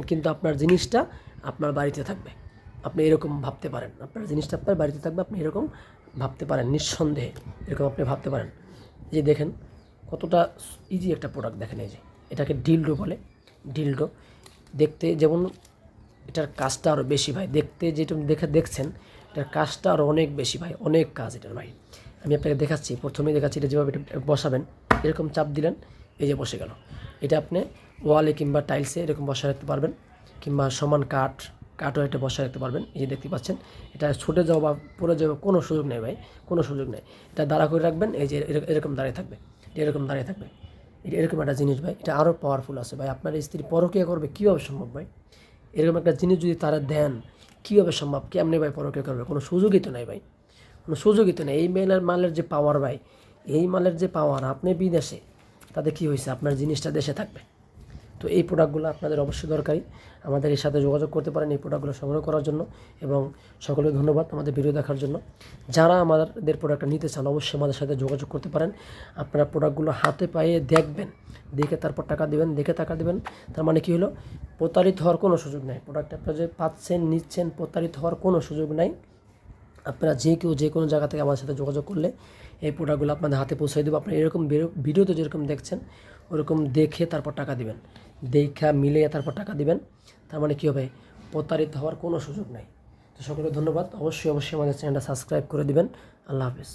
কিন্তু আপনার জিনিসটা আপনার বাড়িতে থাকবে। আপনি এরকম ভাবতে পারেন। আপনার জিনিসটা আপনার বাড়িতে থাকবে, আপনি এরকম ভাবতে পারেন, নিঃসন্দেহে এরকম আপনি ভাবতে পারেন। যে দেখেন, কতটা ইজি একটা প্রোডাক্ট দেখেন এই যে। এটাকে ডিলডো বলে ডিলডো দেখতে যেমন এটার কাজটা আরও বেশি ভাই, দেখতে যেটা দেখে দেখছেন, এটার কাজটা আরও অনেক বেশি ভাই, অনেক কাজ এটার ভাই। আমি আপনাকে দেখাচ্ছি, প্রথমেই দেখাচ্ছি এটা যেভাবে এটা বসাবেন, এরকম চাপ দিলেন এই যে বসে গেল। এটা আপনি ওয়ালে কিংবা টাইলসে এরকম বসা রাখতে পারবেন, কিংবা সমান কাঠ, কাঠও এটা বসা রাখতে পারবেন, এই যে দেখতে পাচ্ছেন। এটা ছুটে যাওয়া বা পড়ে যাওয়া কোনো সুযোগ নেই ভাই, কোনো সুযোগ নেই। এটা দাঁড়া করে রাখবেন, এই যে এরক- এরকম দাঁড়িয়ে থাকবে এরকম দাঁড়িয়ে থাকবে। এটা এরকম একটা জিনিস ভাই, এটা আরও পাওয়ারফুল আছে ভাই। আপনার স্ত্রী পরকিয়া করবে, কীভাবে সম্ভব ভাই? এরকম একটা জিনিস যদি তারা দেন, কীভাবে সম্ভব? কেমনি ভাই পরকিয়া করবে? কোনো সুযোগই তো নাই ভাই। কোনো সুযোগই তো নেই। এই মেলার, মালের যে পাওয়ার ভাই, এই মালের যে পাওয়ার আপনি বিদেশে তাতে কী হয়েছে? আপনার জিনিসটা দেশে থাকবে। তো এই প্রোডাক্টগুলো আপনাদের অবশ্যই দরকারি। আমাদের এর সাথে যোগাযোগ করতে পারেন এই প্রোডাক্টগুলো সংগ্রহ করার জন্য এবং সকলকে ধন্যবাদ আমাদের ভিডিও দেখার জন্য। যারা আমাদের প্রোডাক্টটা নিতে চান, অবশ্যই আমাদের সাথে যোগাযোগ করতে পারেন। আপনারা প্রোডাক্টগুলো হাতে পায়ে দেখবেন, দেখে তারপর টাকা দেবেন, দেখে টাকা দেবেন। তার মানে কী হলো? প্রতারিত হওয়ার কোনো সুযোগ নেই। প্রোডাক্ট আপনারা যে পাচ্ছেন, নিচ্ছেন, প্রতারিত হওয়ার কোনো সুযোগ নাই। আপনারা যে কেউ যে কোনো জায়গা থেকে আমার সাথে যোগাযোগ করলে এই প্রোডাক্টগুলো আপনাদের হাতে পৌঁছে দেবো। আপনারা এরকম ভিডিওতে যেরকম দেখছেন, ওরকম দেখে তারপর টাকা দিবেন। দেখা মিলে তারপর টাকা দিবেন। তার মানে কী হবে? প্রতারিত হওয়ার কোনো সুযোগ নেই। তো সকলকে ধন্যবাদ। অবশ্যই অবশ্যই আমাদের চ্যানেলটা সাবস্ক্রাইব করে দিবেন। আল্লাহ হাফিজ।